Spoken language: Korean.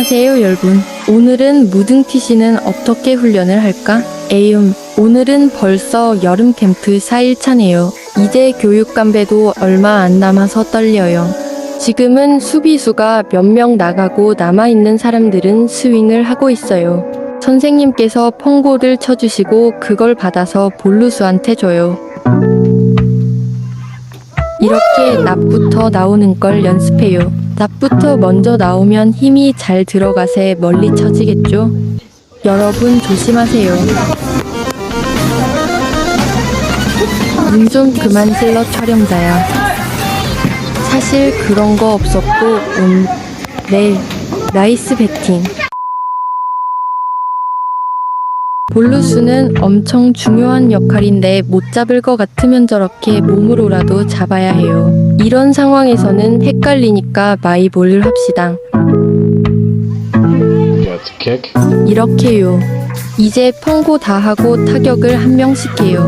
안녕하세요 여러분. 오늘은 무등티시는 어떻게 훈련을 할까? 에휴 오늘은 벌써 여름 캠프 4일차네요. 이제 교육감배도 얼마 안 남아서 떨려요. 지금은 수비수가 몇 명 나가고 남아있는 사람들은 스윙을 하고 있어요. 선생님께서 펑고를 쳐주시고 그걸 받아서 볼루수한테 줘요. 이렇게 납부터 나오는 걸 연습해요. 납부터 먼저 나오면 힘이 잘 들어가세 멀리 쳐지겠죠? 여러분 조심하세요. 눈 좀 그만 찔러 촬영자야. 사실 그런 거 없었고, 음, 네, 나이스 배팅. 볼루스는 엄청 중요한 역할인데 못 잡을 것 같으면 저렇게 몸으로라도 잡아야 해요. 이런 상황에서는 헷갈리니까 마이볼을 합시다. 이렇게요. 이제 펑고 다 하고 타격을 한 명씩 해요.